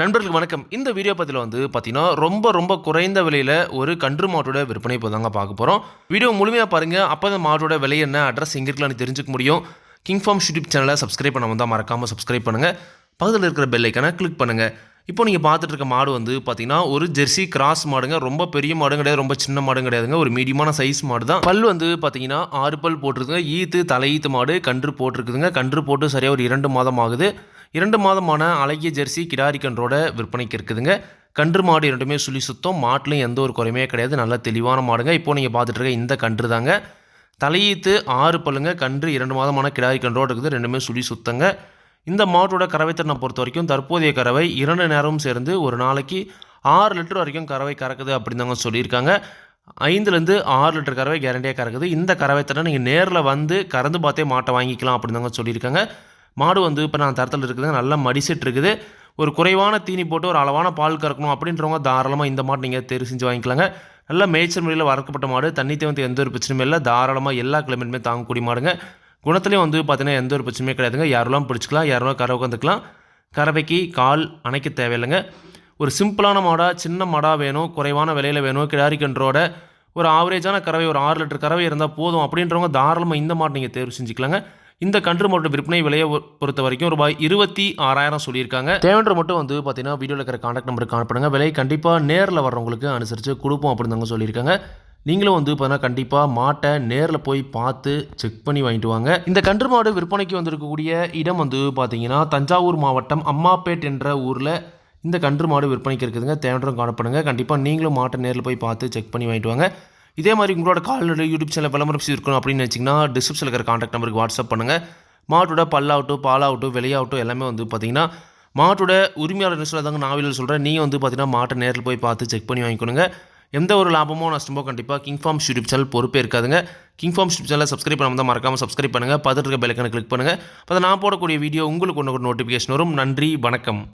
நண்பர்களுக்கு வணக்கம். இந்த வீடியோ பற்றியில் வந்து பார்த்தீங்கன்னா ரொம்ப ரொம்ப குறைந்த விலையில் ஒரு கன்று மாட்டோட விற்பனை இப்போ தாங்க பார்க்க போகிறோம் வீடியோ முழுமையாக பாருங்கள் அப்போ அந்த மாட்டோட விலை என்ன அட்ரஸ் எங்கே இருக்கலாம்னு தெரிஞ்சுக்க முடியும். கிங் ஃபார்ம் யூடியூப் சேனலை சப்ஸ்கிரைப் பண்ண வந்தால் மறக்காமல் சப்ஸ்கிரைப் பண்ணுங்கள் பக்கத்தில் இருக்கிற பெல்லைக்கான கிளிக் பண்ணுங்கள் இப்போ நீங்கள் பார்த்துட்டு இருக்க மாடு வந்து பார்த்தீங்கன்னா ஒரு ஜெர்சி கிராஸ் மாடுங்க. ரொம்ப பெரிய மாடும் கிடையாது ரொம்ப சின்ன மாடும் கிடையாதுங்க. ஒரு மீடியமான சைஸ் மாடு தான் பல் வந்து பார்த்தீங்கன்னா ஆறு பல் போட்டிருக்குங்க. ஈத்து தலையீத்து மாடு கன்று போட்டிருக்குதுங்க. கன்று போட்டு சரியாக ஒரு இரண்டு மாதம் ஆகுது. இரண்டு மாதமான அழகிய ஜெர்சி கிடாரி கன்றோட விற்பனைக்கு இருக்குதுங்க. கன்று மாடு இரண்டுமே சுழி சுத்தம். மாட்டிலும் எந்த ஒரு குறையுமே கிடையாது. நல்ல தெளிவான மாடுங்க. இப்போ நீங்கள் பார்த்துட்டு இருக்க இந்த கன்று தாங்க தலையீத்து ஆறு பல்லுங்க. கன்று இரண்டு மாதமான கிடாரி கன்றோடு இருக்குது. ரெண்டுமே சுழி சுத்தங்க. இந்த மாட்டோட கறவைத்திறனை பொறுத்த வரைக்கும் தற்போதைய கறவை இரண்டு நேரமும் சேர்ந்து ஒரு நாளைக்கு ஆறு லிட்டர் வரைக்கும் கறவை கறக்குது அப்படின்னு தாங்க சொல்லியிருக்காங்க. ஐந்துலேருந்து ஆறு லிட்டர் கறவை கேரண்டியாக கறக்குது. இந்த கறவைத்திறனை நீங்கள் நேரில் வந்து கறந்து பார்த்தே மாட்டை வாங்கிக்கலாம் அப்படின்னு தாங்க சொல்லியிருக்காங்க. மாடு வந்து இப்போ நான் தரத்தில் இருக்குதுங்க நல்லா மடிசிட்டு இருக்குது. ஒரு குறைவான தீனி போட்டு ஒரு அளவான பால் கறக்கணும் அப்படின்றவங்க தாராளமாக இந்த மாட்டை நீங்கள் தேர்வு செஞ்சு வாங்கிக்கலாங்க. நல்லா மேய்ச்சல் முறையில் வளர்க்கப்பட்ட மாடு தண்ணி தேவந்து எந்த ஒரு பிரச்சனையும் இல்லை. தாராளமாக எல்லா கிளைமேட்டுமே தாங்கக்கூடிய மாடுங்க. குணத்துலேயும் வந்து பார்த்தீங்கன்னா எந்த ஒரு பிரச்சனையுமே கிடையாதுங்க. யாரெல்லாம் பிடிச்சிக்கலாம் யாரெல்லாம் கரை உட்காந்துக்கலாம் கறவைக்கு கால் அணைக்க தேவையில்லைங்க. ஒரு சிம்பிளான மாடாக சின்ன மாடாக வேணும் குறைவான விலையில் வேணும் கிடாரி கன்றோட ஒரு ஆவரேஜான கறவை ஒரு ஆறு லிட்டர் கறவை இருந்தால் போதும் அப்படின்றவங்க தாராளமாக இந்த மாடு நீங்கள் தேர்வு செஞ்சுக்கலாங்க. இந்த கன்று மாட்டோட விற்பனை விலையை பொறுத்த வரைக்கும் ரூபாய் இருபத்தி ஆறாயிரம் சொல்லியிருக்காங்க. தேவைன்ற மட்டும் வந்து பார்த்தீங்கன்னா வீடியோவில் இருக்கிற காண்டாக்ட் நம்பருக்கு காணப்படுங்க விலை கண்டிப்பாக நேரில் வர்றவங்களுக்கு அனுசரித்து கொடுப்போம் அப்படின்னு தாங்க சொல்லியிருக்காங்க. நீங்களும் வந்து பார்த்தீங்கன்னா கண்டிப்பாக மாட்டை நேரில் போய் பார்த்து செக் பண்ணி வாங்கிட்டு வாங்க. இந்த கன்று மாடு விற்பனைக்கு வந்திருக்கக்கூடிய இடம் வந்து பார்த்தீங்கன்னா தஞ்சாவூர் மாவட்டம் அம்மாப்பேட் என்ற ஊரில் இந்த கன்று மாடு விற்பனைக்கு இருக்குதுங்க. தேவைன்றவங்க காணப்படுங்க. கண்டிப்பாக நீங்களும் மாட்டை நேரில் போய் பார்த்து செக் பண்ணி வாங்கிட்டு வாங்க. இதே மாதிரி உங்களோட கால்நடை யூடியூப் சேனல் விளம்பரம் இருக்கணும் அப்படின்னு நினச்சிங்கன்னா டிஸ்கிரிப்ஷனில் இருக்கிற காண்டாக்ட் நம்பருக்கு வாட்ஸ்அப் பண்ணுங்கள் மாட்டோட பல்லாகட்டும் பாலாகட்டும் விலையாகட்டும் எல்லாமே வந்து பார்த்தீங்கன்னா மாட்டோட உரிமையாளர் சொல்லதாங்க நாவிலில் சொல்கிறேன் நீங்கள் வந்து பார்த்தீங்கன்னா மாட்டை நேரில் போய் பார்த்து செக் பண்ணி வாங்கிக்கணுங்க. எந்த ஒரு லாபமோ நஷ்டமோ கண்டிப்பாக கிங் ஃபார்ம் யூடியூப் சேனல் பொறுப்பே இருக்காதுங்க. கிங் ஃபார்ம் யூடியூப் சேனலை சப்ஸ்கிரைப் பண்ணாமல் தான் மறக்காமல் சப்ஸ்கிரைப் பண்ணுங்கள் பக்கத்தில் இருக்க பெல்லைக்கான கிளிக் பண்ணுங்கள் அப்போ நான் போடக்கூடிய வீடியோ உங்களுக்கு ஒன்று ஒரு நோட்டிஃபிகேஷன் வரும். நன்றி வணக்கம்.